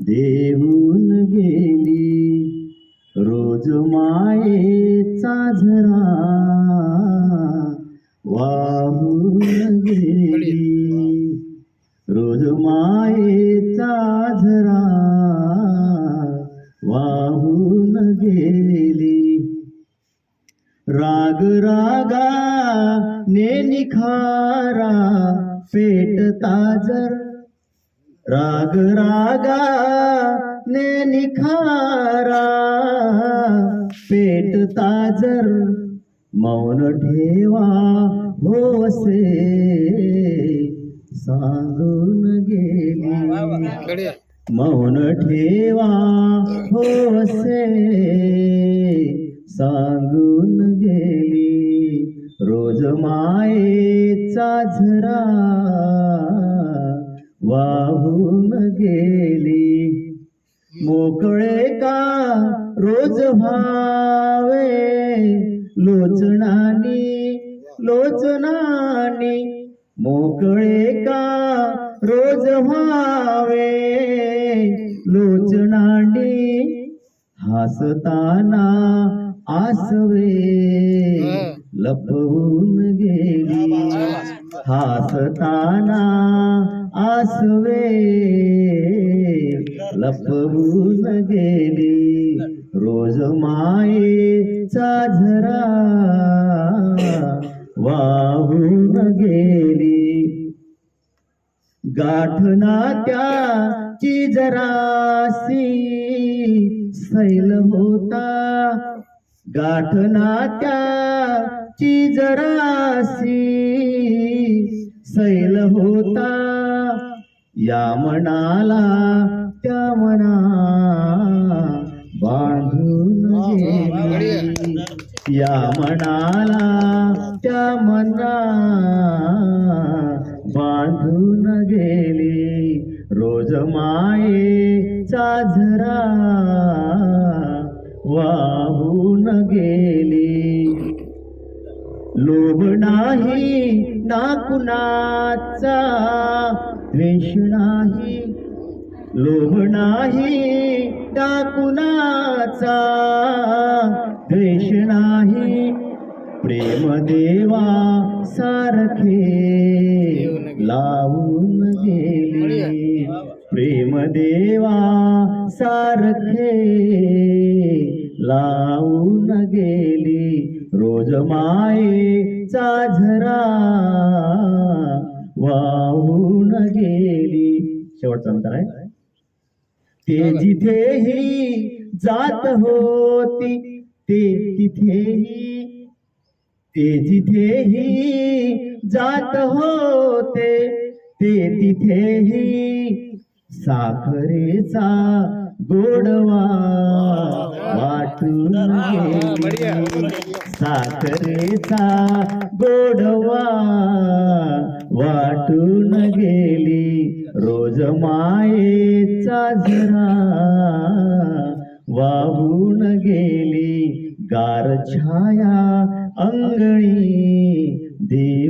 देऊन गेली. रोज मायेचा झरा वाहून गेली. रोज मायेचा झरा वाहून गेली. राग रागा ने निखारा पेटता जर राग रागा ने निखारा पेटता जर मौन ठेवा होसे सांगून गेली मौन ठेवा होसे सांगून गेली रोज मायेचा झरा. वाहून गेली. मोकळे का रोज व्हावे? लोचनानी लोचनानी मोकळे का रोज व्हावे? लोचनानी हसताना आसवे. लपवून गेली. हसताना आसवे लपवून गेली रोज मायेचा झरा वाहून गेली गाठना त्याची जरासी सैल होता गाठना त्याची जरासी सैल होता. या मनाला त्या मना बांधून गेली. या मनाला त्या मना बांधून गेली. रोज मायेचा झरा वाहून गेली. लोभ नाही ना कुणाचा द्वेष नाही. लोभ नाही ना कुणाचा द्वेष नाही. प्रेम देवा सारखे लावून गेले. प्रेम देवा सारखे लावून गेले. रोज मायेचा झरा वाहून गेली. शेवटचा अंतर आहे. ते जिथेही जात होती ते तिथेही ते जिथेही जात होते ते तिथेही साखरेचा गोडवा साखरेचा गोडवा वाटून गेली. रोज मायेचा झरा वाहून गेली. गार छाया अंगणी देव